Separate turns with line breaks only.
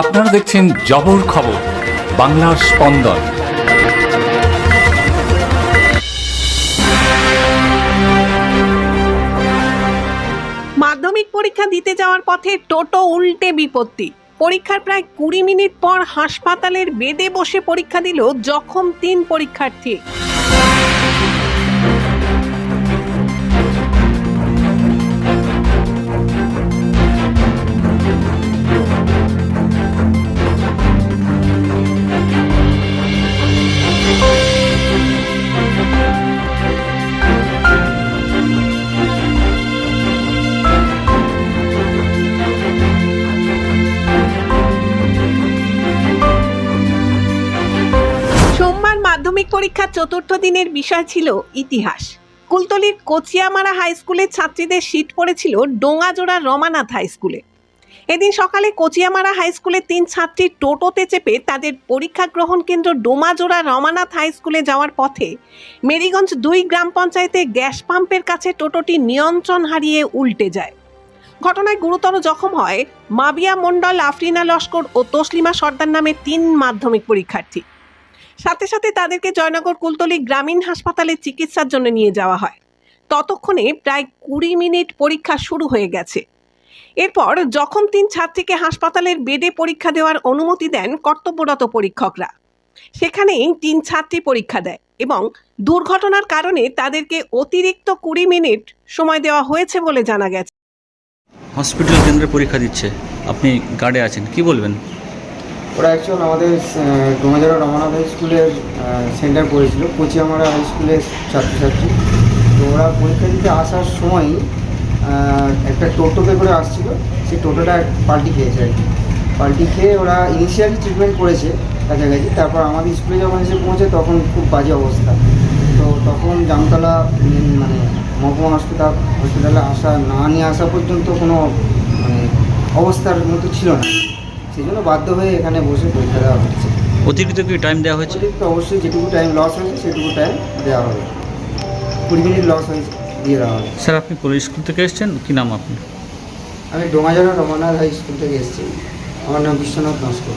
আপনারা দেখছেন জবর খবর, বাংলার স্পন্দন।
মাধ্যমিক পরীক্ষা দিতে যাওয়ার পথে টোটো উল্টে বিপত্তি। পরীক্ষার প্রায় কুড়ি মিনিট পর হাসপাতালের বেডে বসে পরীক্ষা দিল জখম তিন পরীক্ষার্থী। পরীক্ষার চতুর্থ দিনের বিষয় ছিল ইতিহাস। কুলতলির কোচিয়ামারা হাই স্কুলের ছাত্রীদের সিট পড়েছিল ডোঙাজোড়া রমানাথ হাই স্কুলে। এদিন সকালে কোচিয়ামারা হাই স্কুলের তিন ছাত্রী টোটোতে চেপে তাদের পরীক্ষা গ্রহণ কেন্দ্র ডোমাজোড়া রমানাথ হাই স্কুলে যাওয়ার পথে মেরিগঞ্জ দুই গ্রাম পঞ্চায়েতে গ্যাস পাম্পের কাছে টোটোটি নিয়ন্ত্রণ হারিয়ে উল্টে যায়। ঘটনায় গুরুতর জখম হয় মাবিয়া মণ্ডল, আফরিনা লস্কর ও তসলিমা সর্দার নামে তিন মাধ্যমিক পরীক্ষার্থী। সাথে সাথে তাদেরকে জয়নগর কুলতলি গ্রামীণ হাসপাতালে চিকিৎসার জন্য নিয়ে যাওয়া হয়। ততক্ষণে প্রায় কুড়ি মিনিট পরীক্ষা শুরু হয়ে গেছে। এরপর যখন তিন ছাত্রীকে হাসপাতালের বেডে পরীক্ষা দেওয়ার অনুমতি দেন কর্তব্যরত পরীক্ষকরা। সেখানেই তিন ছাত্রী পরীক্ষা দেয় এবং দুর্ঘটনার কারণে তাদেরকে অতিরিক্ত কুড়ি মিনিট সময় দেওয়া হয়েছে বলে জানা গেছে।
হসপিটাল কেন্দ্রে পরীক্ষা দিচ্ছে। আপনি গার্ডে আছেন। কি বলবেন?
ওরা অ্যাকচুয়াল আমাদের ডোমাজারা রমনাথ হাই স্কুলের সেন্টার পড়েছিল, কোচিয়ামারা হাই স্কুলের ছাত্রছাত্রী। তো ওরা পরীক্ষা দিতে আসার সময় একটা টোটোতে করে আসছিল, সেই টোটোটা পাল্টি খেয়েছে আর কি। পাল্টি খেয়ে ওরা ইনিশিয়ালি ট্রিটমেন্ট করেছে কাছাকাছি তারপর আমাদের স্কুলে যখন এসে পৌঁছে তখন খুব বাজে অবস্থা। তো তখন জামতলা মানে মহকুমা হসপিটাল হসপিটালে আসা, না নিয়ে আসা পর্যন্ত কোনো মানে অবস্থার মতো ছিল না। সেই জন্য বাধ্য হয়ে এখানে বসে পরীক্ষা দেওয়া হচ্ছে।
অতিরিক্ত কি টাইম দেওয়া হয়েছে?
অতিরিক্ত অবশ্যই যেটুকু টাইম লস হয়েছে সেটুকু টাইম দেওয়া হবে। কুড়ি মিনিট লস হয়েছে দিয়ে দেওয়া হবে।
স্যার আপনি কোন স্কুল থেকে এসেছেন? কি নাম আপনি
আমি ডোমাজারা রমনাথ হাই স্কুল থেকে এসেছি। আমার নাম বিশ্বনাথ নস্কর।